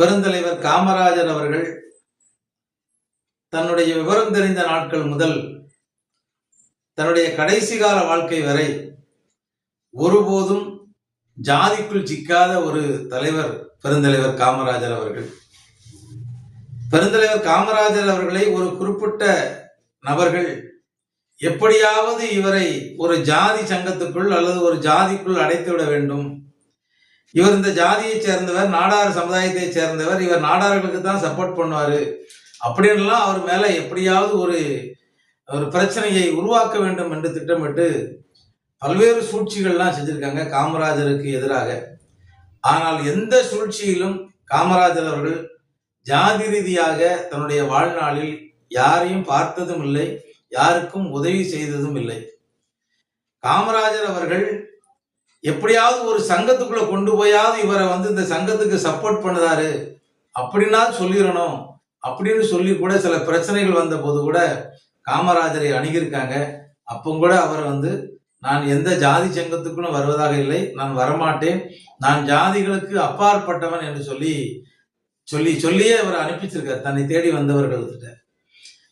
பெருந்தலைவர் காமராஜர் அவர்கள் தன்னுடைய விவரம் தெரிந்த நாட்கள் முதல் தன்னுடைய கடைசி கால வாழ்க்கை வரை ஒருபோதும் ஜாதிக்குள் சிக்காத ஒரு தலைவர் பெருந்தலைவர் காமராஜர் அவர்கள். பெருந்தலைவர் காமராஜர் அவர்களை ஒரு குறிப்பிட்ட நபர்கள் எப்படியாவது இவரை ஒரு ஜாதி சங்கத்துக்குள் அல்லது ஒரு ஜாதிக்குள் அடைத்து விட வேண்டும். இவர் இந்த ஜாதியை சேர்ந்தவர் நாடார் சமுதாயத்தை சேர்ந்தவர் இவர் நாடார்களுக்கு தான் சப்போர்ட் பண்ணுவாரு அப்படின்லாம் அவர் மேல எப்படியாவது ஒரு ஒரு பிரச்சனையை உருவாக்க வேண்டும் என்று திட்டமிட்டு பல்வேறு சூழ்ச்சிகள்லாம் செஞ்சிருக்காங்க காமராஜருக்கு எதிராக. ஆனால் எந்த சூழ்ச்சியிலும் காமராஜர் அவர்கள் ஜாதி ரீதியாக தன்னுடைய வாழ்நாளில் யாரையும் பார்த்ததும் இல்லை யாருக்கும் உதவி செய்ததும் இல்லை. காமராஜர் அவர்கள் எப்படியாவது ஒரு சங்கத்துக்குள்ள கொண்டு போயாவது இவரை வந்து இந்த சங்கத்துக்கு சப்போர்ட் பண்ணுதாரு அப்படின்னா சொல்லிடணும். அப்படின்னு சொல்லி கூட சில பிரச்சனைகள் வந்த போது கூட காமராஜரை அணுகியிருக்காங்க. அப்போ கூட அவர் வந்து நான் எந்த ஜாதி சங்கத்துக்கும் வருவதாக இல்லை. நான் வரமாட்டேன். நான் ஜாதிகளுக்கு அப்பாற்பட்டவன் என்று சொல்லி சொல்லி சொல்லியே அவர் அனுப்பிச்சிருக்கார். தன்னை தேடி வந்தவர்கள்கிட்ட.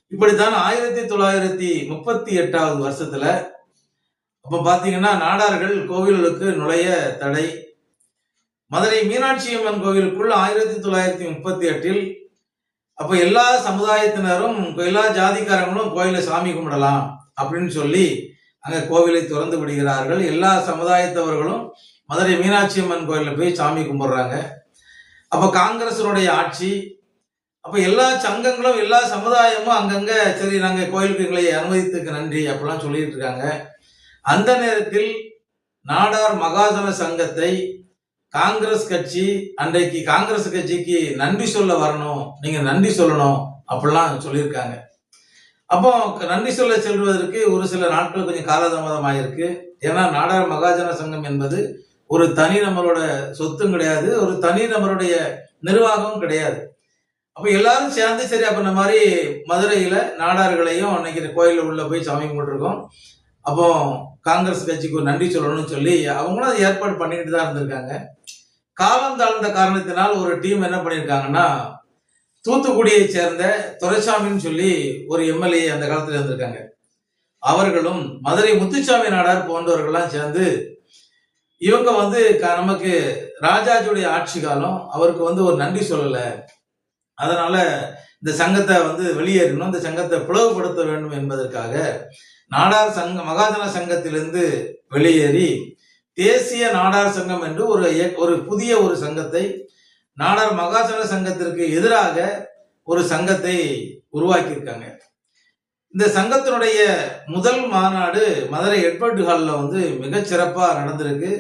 இப்படித்தான் ஆயிரத்தி தொள்ளாயிரத்தி முப்பத்தி எட்டாவது வருஷத்துல அப்ப பாத்தீங்கன்னா நாடார்கள் கோவில்களுக்கு நுழைய தடை. மதுரை மீனாட்சி அம்மன் கோவிலுக்குள் ஆயிரத்தி தொள்ளாயிரத்தி முப்பத்தி எட்டில் அப்ப எல்லா சமுதாயத்தினரும் எல்லா ஜாதிக்காரங்களும் கோயிலை சாமி கும்பிடலாம் அப்படின்னு சொல்லி அங்க கோவிலை திறந்து விடுகிறார்கள். எல்லா சமுதாயத்தவர்களும் மதுரை மீனாட்சி அம்மன் கோயிலில் போய் சாமி கும்பிடுறாங்க. அப்ப காங்கிரசனுடைய ஆட்சி அப்ப எல்லா சங்கங்களும் எல்லா சமுதாயமும் அங்கங்க சரி நாங்க கோயிலுக்கு எங்களை அனுமதித்துக்கு நன்றி அப்படிலாம் சொல்லிட்டு இருக்காங்க. அந்த நேரத்தில் நாடார் மகாஜன சங்கத்தை காங்கிரஸ் கட்சி அன்றைக்கு காங்கிரஸ் கட்சிக்கு நன்றி சொல்ல வரணும் நீங்க நன்றி சொல்லணும் அப்படிலாம் சொல்லியிருக்காங்க. அப்போ நன்றி சொல்ல செல்வதற்கு ஒரு சில நாட்கள் கொஞ்சம் காலதாமதம் ஆயிருக்கு ஏன்னா நாடார் மகாஜன சங்கம் என்பது ஒரு தனி நபரோட சொத்தும் கிடையாது ஒரு தனி நபருடைய நிர்வாகமும் கிடையாது. அப்போ எல்லாரும் சேர்ந்து சரி அப்போ இந்த மாதிரி மதுரையில் நாடார்களையும் அன்னைக்கு கோயிலில் உள்ள போய் சாமி கும்பிட்டுருக்கோம். அப்போ காங்கிரஸ் கட்சிக்கு ஒரு நன்றி சொல்லணும்னு சொல்லி அவங்களும் அதை ஏற்பாடு பண்ணிக்கிட்டு தான் இருந்திருக்காங்க. காலம் தாழ்ந்த காரணத்தினால் ஒரு டீம் என்ன பண்ணியிருக்காங்கன்னா தூத்துக்குடியை சேர்ந்த துரைசாமின்னு சொல்லி ஒரு எம்எல்ஏ அந்த காலத்துல இருந்திருக்காங்க. அவர்களும் மதுரை முத்துச்சாமி நாடார் போன்றவர்கள்லாம் சேர்ந்து இவங்க வந்து க- நமக்கு ராஜாஜியுடைய ஆட்சி காலம் அவருக்கு வந்து ஒரு நன்றி சொல்லலை. அதனால இந்த சங்கத்தை வந்து வெளியேறணும் இந்த சங்கத்தை பிளவுபடுத்த வேண்டும் என்பதற்காக நாடார் சங்க மகாஜன சங்கத்திலிருந்து வெளியேறி தேசிய நாடார் சங்கம் என்று ஒரு ஒரு புதிய ஒரு சங்கத்தை நாடார் மகாஜன சங்கத்திற்கு எதிராக ஒரு சங்கத்தை உருவாக்கியிருக்காங்க. இந்த சங்கத்தினுடைய முதல் மாநாடு மதுரை எட்வர்ட் ஹாலில் வந்து மிகச் சிறப்பா நடந்திருக்கு.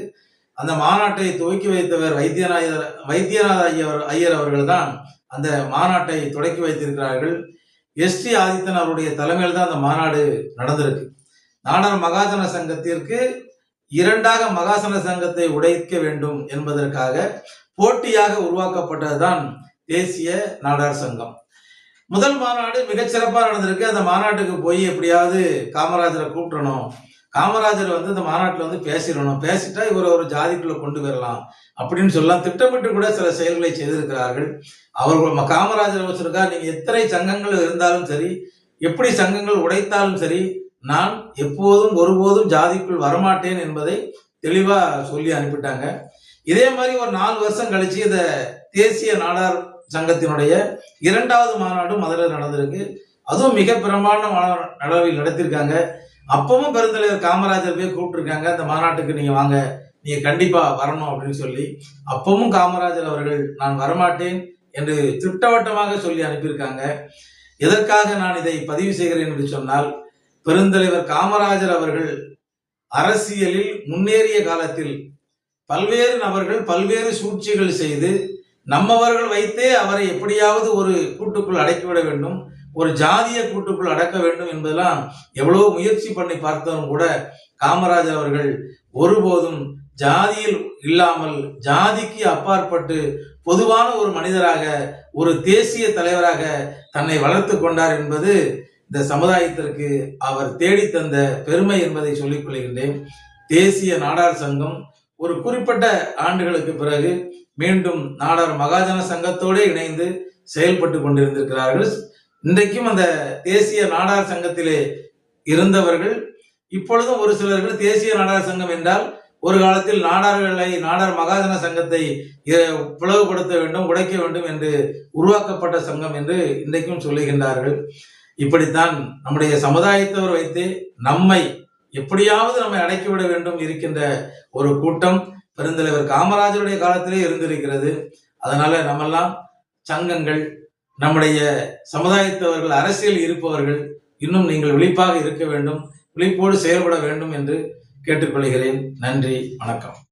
அந்த மாநாட்டை துவக்கி வைத்தவர் வைத்தியநாயர் வைத்தியநாத ஐயர் ஐயர் அவர்கள் தான் அந்த மாநாட்டை தொடக்கி வைத்திருக்கிறார்கள். எஸ் டி ஆதித்தன் அவருடைய தலைமையில் தான் அந்த மாநாடு நடந்திருக்கு. நாடார் மகாஜன சங்கத்திற்கு இரண்டாக மகாசன சங்கத்தை உடைக்க வேண்டும் என்பதற்காக போட்டியாக உருவாக்கப்பட்டதுதான் தேசிய நாடார் சங்கம். முதல் மாநாடு மிகச்சிறப்பாக நடந்திருக்கு. அந்த மாநாட்டுக்கு போய் எப்படியாவது காமராஜரை கூப்பிடணும். காமராஜர் வந்து இந்த மாநாட்டில் வந்து பேசிடணும். பேசிட்டா இவரை ஒரு ஜாதிக்குள்ள கொண்டு வரலாம் அப்படின்னு சொல்லலாம். திட்டமிட்டு கூட சில செயல்களை செய்திருக்கிறார்கள். அவர்கள் காமராஜர் வச்சிருக்கா நீங்க எத்தனை சங்கங்கள் இருந்தாலும் சரி எப்படி சங்கங்கள் உடைத்தாலும் சரி நான் எப்போதும் ஒருபோதும் ஜாதிக்குள் வரமாட்டேன் என்பதை தெளிவா சொல்லி அனுப்பிட்டாங்க. இதே மாதிரி ஒரு நாலு வருஷம் கழிச்சு இந்த தேசிய நாடார் சங்கத்தினுடைய இரண்டாவது மாநாடு மதுரை நடந்திருக்கு. அதுவும் மிக பிரமாண்ட அளவில் நடத்திருக்காங்க அப்பவும் பெருந்தலைவர் காமராஜர் போய் கூப்பிட்டுருக்காங்க அந்த மாநாட்டுக்கு நீங்க வாங்க நீங்க கண்டிப்பா வரணும் அப்படின்னு சொல்லி அப்பவும் காமராஜர் அவர்கள் நான் வரமாட்டேன் என்று திட்டவட்டமாக சொல்லி அனுப்பியிருக்காங்க. எதற்காக நான் இதை பதிவு செய்கிறேன் என்று சொன்னால் பெருந்தலைவர் காமராஜர் அவர்கள் அரசியலில் முன்னேறிய காலத்தில் பல்வேறு நபர்கள் பல்வேறு சூழ்ச்சிகள் செய்து நம்மவர்கள் வைத்தே அவரை எப்படியாவது ஒரு கூட்டுக்குள் அடக்கிவிட வேண்டும். ஒரு ஜாதிய கூட்டுக்குள் அடக்க வேண்டும் என்பதெல்லாம் எவ்வளவு முயற்சி பண்ணி பார்த்தாலும் கூட காமராஜர் அவர்கள் ஒருபோதும் ஜாதியில் இல்லாமல் ஜாதிக்கு அப்பாற்பட்டு பொதுவான ஒரு மனிதராக ஒரு தேசிய தலைவராக தன்னை வளர்த்து கொண்டார் என்பது இந்த சமுதாயத்திற்கு அவர் தேடி தந்த பெருமை என்பதை சொல்லிக் கொள்கின்றேன். தேசிய நாடார் சங்கம் ஒரு குறிப்பிட்ட ஆண்டுகளுக்கு பிறகு மீண்டும் நாடார் மகாஜன சங்கத்தோடு இணைந்து செயல்பட்டு கொண்டிருந்திருக்கிறார்கள். இன்றைக்கும் அந்த தேசிய நாடார் சங்கத்திலே இருந்தவர்கள் இப்பொழுதும் ஒரு சிலர்கள் தேசிய நாடார் சங்கம் என்றால் ஒரு காலத்தில் நாடார்களை நாடார் மகாஜன சங்கத்தை பிளவுபடுத்த வேண்டும் உடைக்க வேண்டும் என்று உருவாக்கப்பட்ட சங்கம் என்று இன்றைக்கும் சொல்லுகின்றார்கள். இப்படித்தான் நம்முடைய சமுதாயத்தவர் வைத்து நம்மை எப்படியாவது நம்மை அடக்கிவிட வேண்டும் இருக்கின்ற ஒரு கூட்டம் பெருந்தலைவர் காமராஜருடைய காலத்திலே இருந்திருக்கிறது. அதனால நம்மெல்லாம் சங்கங்கள் நம்முடைய சமுதாயத்தவர்கள் அரசியல் இருப்பவர்கள் இன்னும் நீங்கள் விழிப்பாக இருக்க வேண்டும் விழிப்போடு செயல்பட வேண்டும் என்று கேட்டுக்கொள்கிறேன். நன்றி வணக்கம்.